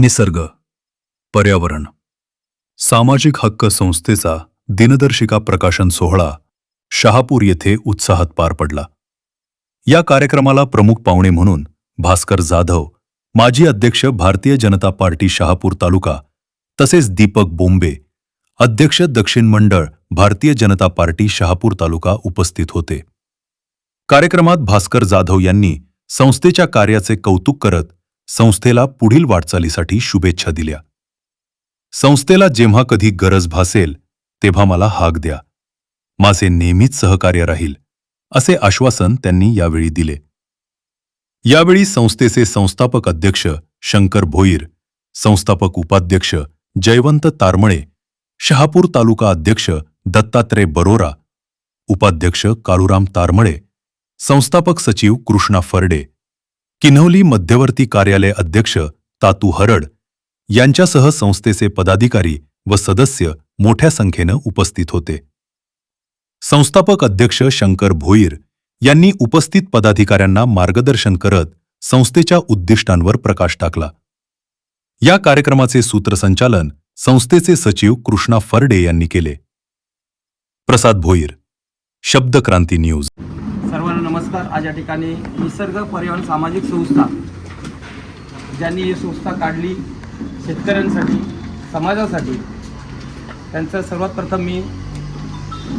निसर्ग पर्यावरण सामाजिक हक्क संस्थेचा दिनदर्शिका प्रकाशन सोहळा शहापूर येथे उत्साहात पार पडला. या कार्यक्रमाला प्रमुख पाहुणे म्हणून भास्कर जाधव माजी अध्यक्ष भारतीय जनता पार्टी शहापूर तालुका तसेच दीपक बोंबे अध्यक्ष दक्षिण मंडळ भारतीय जनता पार्टी शहापूर तालुका उपस्थित होते. कार्यक्रमात भास्कर जाधव यांनी संस्थेच्या कार्याचे कौतुक करत संस्थेला पुढील वाटचालीसाठी शुभेच्छा दिल्या. संस्थेला जेव्हा कधी गरज भासेल तेव्हा मला हाक द्या. माझे नेहमीच सहकार्य राहील असे आश्वासन त्यांनी यावेळी दिले. यावेळी संस्थेचे संस्थापक अध्यक्ष शंकर भोईर संस्थापक उपाध्यक्ष जयवंत तारमळे शहापूर तालुका अध्यक्ष दत्तात्रय बरोरा उपाध्यक्ष काळूराम तारमळे संस्थापक सचिव कृष्णा फर्डे किन्हवली मध्यवर्ती कार्यालय अध्यक्ष तातू हरड यांच्यासह संस्थेचे पदाधिकारी व सदस्य मोठ्या संख्येनं उपस्थित होते. संस्थापक अध्यक्ष शंकर भोईर यांनी उपस्थित पदाधिकाऱ्यांना मार्गदर्शन करत संस्थेच्या उद्दिष्टांवर प्रकाश टाकला. या कार्यक्रमाचे सूत्रसंचालन संस्थेचे सचिव कृष्णा फरडे यांनी केले. प्रसाद भोईर शब्दक्रांती न्यूज. सर्वांना नमस्कार. आज या ठिकाणी निसर्ग पर्यावरण सामाजिक संस्था ज्यांनी ही संस्था काढली शेतकऱ्यांसाठी समाजासाठी त्यांचं सर्वात प्रथम मी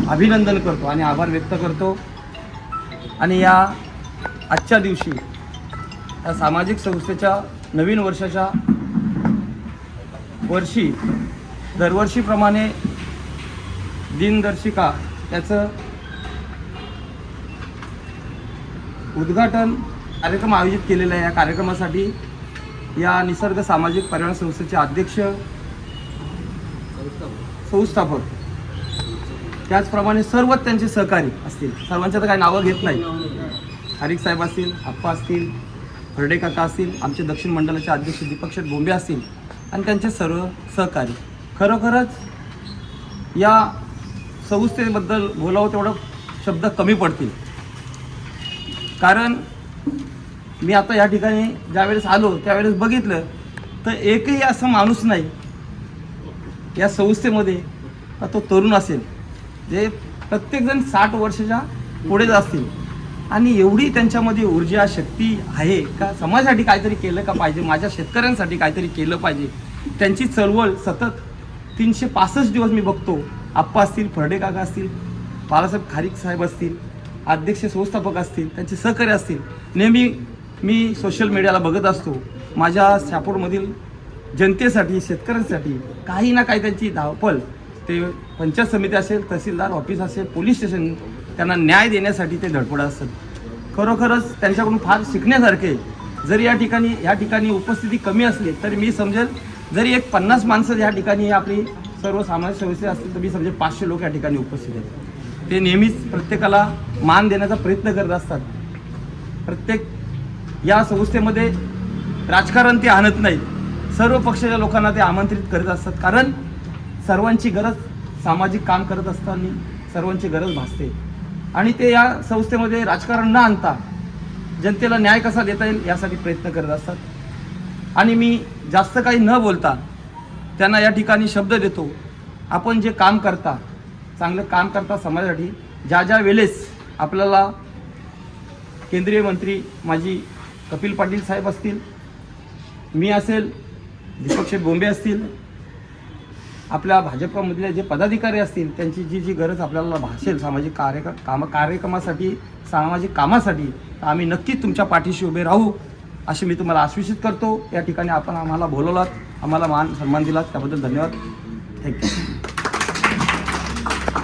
अभिनंदन करतो आणि आभार व्यक्त करतो. आणि या आजच्या दिवशी या सामाजिक संस्थेच्या नवीन वर्षाच्या वर्षी दरवर्षीप्रमाणे दिनदर्शिका त्याचं उद्घाटन कार्यक्रम आयोजित केलेला आहे या कार्यक्रमासाठी. या निसर्ग सामाजिक पर्यावरण संस्थेचे अध्यक्ष संस्थापक. त्याचप्रमाणे सर्व त्यांचे सहकारी असतील. सर्वांच्या तर काही नावं घेत नाही. हरिक साहेब असतील आप्पा असतील हरडे काका असतील आमचे दक्षिण मंडळाचे अध्यक्ष दीपक शेठ बोंबे असतील आणि त्यांचे सर्व सहकारी. खरोखरच या संस्थेबद्दल बोलावं तेवढं शब्द कमी पडतील. कारण मी आता या ठिकाणी ज्यावेळेस आलो त्यावेळेस बघितलं तर एकही असा माणूस नाही या संस्थेमध्ये तो तरुण असेल जे प्रत्येकजण साठ वर्षाच्या पुढेच असतील आणि एवढी त्यांच्यामध्ये ऊर्जा शक्ती आहे का? समाजासाठी काहीतरी केलं का पाहिजे? माझ्या शेतकऱ्यांसाठी काहीतरी केलं पाहिजे? त्यांची चळवळ सतत तीनशे पासष्ट दिवस मी बघतो. आप्पा असतील फर्डे काका असतील बाळासाहेब खारीक साहेब असतील अध्यक्ष संस्थापक असतील त्यांचे सहकारी असतील नेहमी मी सोशल मीडियाला बघत असतो. माझ्या शहापूरमधील जनतेसाठी शेतकऱ्यांसाठी काही ना काही त्यांची धावपळ. ते पंचायत समिती असेल तहसीलदार ऑफिस असेल पोलीस स्टेशन त्यांना न्याय देण्यासाठी ते धडपडत असतात. खरोखरच त्यांच्याकडून फार शिकण्यासारखे. जरी या ठिकाणी या ठिकाणी उपस्थिती कमी असली तरी मी समजेल जरी एक पन्नास माणसं या ठिकाणी आपली सर्व सामाजिक सदस्य असतील तर मी समजेल पाचशे लोक या ठिकाणी उपस्थित आहेत. ते नेहमीच प्रत्येकाला मान देण्याचा प्रयत्न करत असतात. प्रत्येक या संस्थेमध्ये राजकारण ते आणत नाहीत सर्व पक्षाच्या लोकांना ते आमंत्रित करत असतात. कारण सर्वांची गरज सामाजिक काम करत असताना सर्वांची गरज भासते. आणि ते या संस्थेमध्ये राजकारण न आणता जनतेला न्याय कसा देता येईल यासाठी प्रयत्न करत असतात. आणि मी जास्त काही न बोलता त्यांना या ठिकाणी शब्द देतो. आपण जे काम करता चांगलं काम करता समाजासाठी ज्या ज्या वेळेस आपल्याला केंद्रीय मंत्री माजी कपिल पाटील साहेब असतील मी असेल दीपक बोंबे असतील आपल्या भाजपमधले जे पदाधिकारी असतील त्यांची जी जी गरज आपल्याला भासेल सामाजिक कार्य काम कार्यक्रमासाठी सामाजिक कामासाठी तर आम्ही नक्कीच तुमच्या पाठीशी उभे राहू असे मी तुम्हाला आश्वासित करतो. या ठिकाणी आपण आम्हाला बोलवलात आम्हाला मान सन्मान दिलात. त्याबद्दल धन्यवाद. थँक्यू